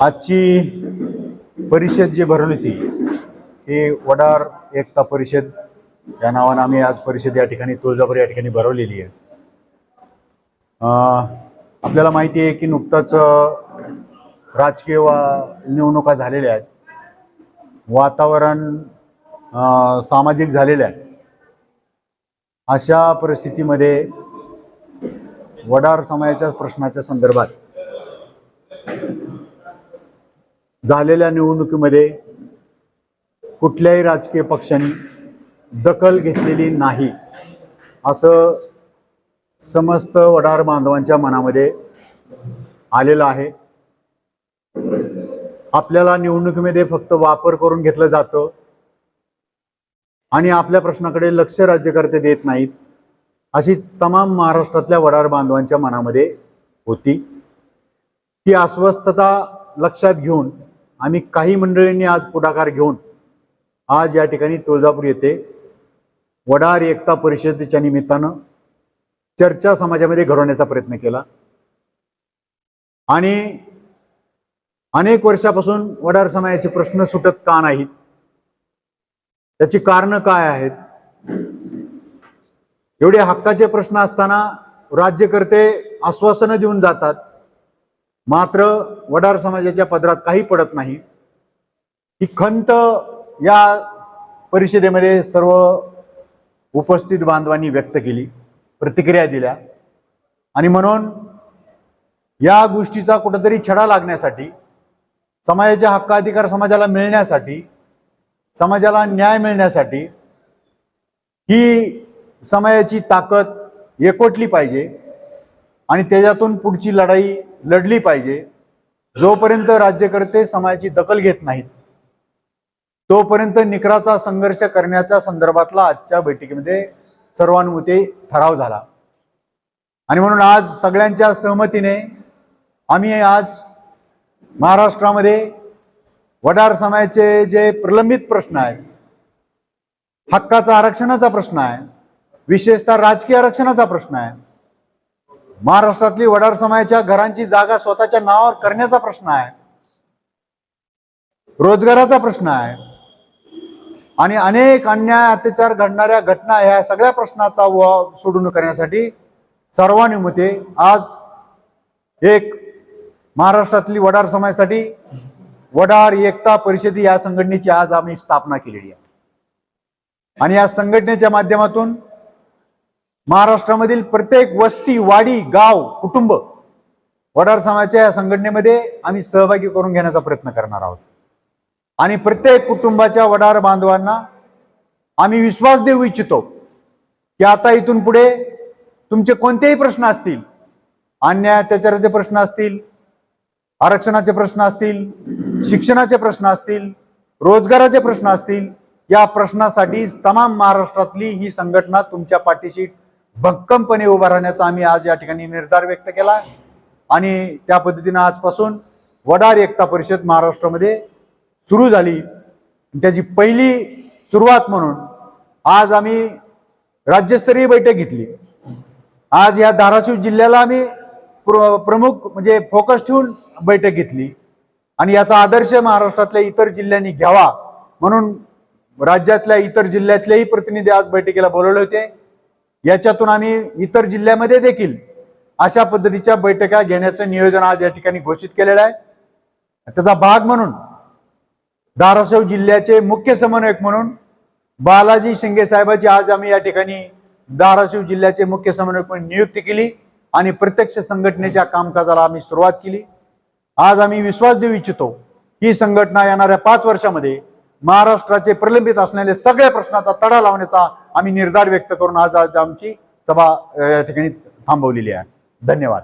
आजची परिषद जी भरवली होती ती वडार एकता परिषद या नावानं आम्ही आज परिषद या ठिकाणी तुळजापूर या ठिकाणी भरवलेली आहे. आपल्याला माहिती आहे की नुकताच राजकीय वा निवडणुका झालेल्या आहेत. वातावरण सामाजिक झालेलं आहे. अशा परिस्थितीमध्ये वडार समाजाच्या प्रश्नाच्या संदर्भात झालेल्या निवडणुकीमध्ये कुठल्याही राजकीय पक्षांनी दखल घेतलेली नाही. असं समस्त वडार बांधवांच्या मनामध्ये आलेलं आहे. आपल्याला निवडणुकीमध्ये फक्त वापर करून घेतलं जातं. आणि आपल्या प्रश्नाकडे लक्ष राज्यकर्ते देत नाहीत अशी तमाम महाराष्ट्रातल्या वडार बांधवांच्या मनामध्ये होती. ती अस्वस्थता लक्षात घेऊन आम्ही काही मंडळींनी आज पुढाकार घेऊन आज या ठिकाणी तुळजापूर येथे वडार एकता परिषदेच्या निमित्तानं चर्चा समाजामध्ये घडवण्याचा प्रयत्न केला. आणि अनेक वर्षापासून वडार समाजाचे प्रश्न सुटत का नाहीत? त्याची कारणं काय आहेत? एवढे हक्काचे प्रश्न असताना राज्यकर्ते आश्वासनं देऊन जातात मात्र वडार समाजाच्या पदरात काही पडत नाही. ही खंत या परिषदेमध्ये सर्व उपस्थित बांधवांनी व्यक्त केली प्रतिक्रिया दिल्या. आणि म्हणून या गोष्टीचा कुठंतरी छडा लागण्यासाठी समाजाच्या हक्क अधिकार समाजाला मिळण्यासाठी समाजाला न्याय मिळण्यासाठी ही समाजाची ताकद एकवटली पाहिजे आणि त्याच्यातून पुढची लढाई लढली पाहिजे. जोपर्यंत राज्यकर्ते समाजाची दखल घेत नाहीत तोपर्यंत निकराचा संघर्ष करण्याच्या संदर्भातला आजच्या बैठकीमध्ये सर्वानुमते ठराव झाला. आणि म्हणून आज सगळ्यांच्या सहमतीने आम्ही आज महाराष्ट्रामध्ये वडार समाजाचे जे प्रलंबित प्रश्न आहेत हक्काचा आरक्षणाचा प्रश्न आहे विशेषतः राजकीय आरक्षणाचा प्रश्न आहे महाराष्ट्रातली वडार समाजाच्या घरांची जागा स्वतःच्या नावावर करण्याचा प्रश्न आहे. रोजगाराचा प्रश्न आहे. आणि अनेक अन्याय अत्याचार घडणाऱ्या घटना ह्या सगळ्या प्रश्नाचा व सोडून करण्यासाठी सर्वानुमते आज एक महाराष्ट्रातली वडार समाजासाठी वडार एकता परिषदी या संघटनेची आज आम्ही स्थापना केलेली आहे. आणि या संघटनेच्या माध्यमातून महाराष्ट्रामधील प्रत्येक वस्ती वाडी गाव कुटुंब वडार समाजाच्या या संघटनेमध्ये आम्ही सहभागी करून घेण्याचा प्रयत्न करणार आहोत. आणि प्रत्येक कुटुंबाच्या वडार बांधवांना आम्ही विश्वास देऊ इच्छितो की आता इथून पुढे तुमचे कोणतेही प्रश्न असतील अन्याय अत्याचाराचे प्रश्न असतील आरक्षणाचे प्रश्न असतील शिक्षणाचे प्रश्न असतील रोजगाराचे प्रश्न असतील या प्रश्नासाठी तमाम महाराष्ट्रातली ही संघटना तुमच्या पाठीशी भक्कमपणे उभा राहण्याचा आम्ही आज या ठिकाणी निर्धार व्यक्त केला. आणि त्या पद्धतीनं आजपासून वडार एकता परिषद महाराष्ट्रामध्ये सुरू झाली. त्याची पहिली सुरुवात म्हणून आज आम्ही राज्यस्तरीय बैठक घेतली. आज या धाराशिव जिल्ह्याला आम्ही प्र प्रमुख म्हणजे फोकस ठेवून बैठक घेतली. आणि याचा आदर्श महाराष्ट्रातल्या इतर जिल्ह्यांनी घ्यावा म्हणून राज्यातल्या इतर जिल्ह्यातलेही प्रतिनिधी आज बैठकीला बोलवले होते. याच्यातून आम्ही इतर जिल्ह्यामध्ये देखील अशा पद्धतीच्या बैठका घेण्याचं नियोजन आज या ठिकाणी घोषित केलेलं आहे. त्याचा भाग म्हणून धाराशिव जिल्ह्याचे मुख्य समन्वयक म्हणून बालाजी शिंगे साहेबाची आज आम्ही या ठिकाणी धाराशिव जिल्ह्याचे मुख्य समन्वयक म्हणून नियुक्ती केली आणि प्रत्यक्ष संघटनेच्या कामकाजाला आम्ही सुरुवात केली. आज आम्ही विश्वास देऊ इच्छितो ही संघटना येणाऱ्या पाच वर्षामध्ये महाराष्ट्राचे प्रलंबित असलेले सगळ्या प्रश्नाचा तडा लावण्याचा आम्ही निर्धार व्यक्त करून आज आज आमची सभा या ठिकाणी थांबवलेली आहे. धन्यवाद.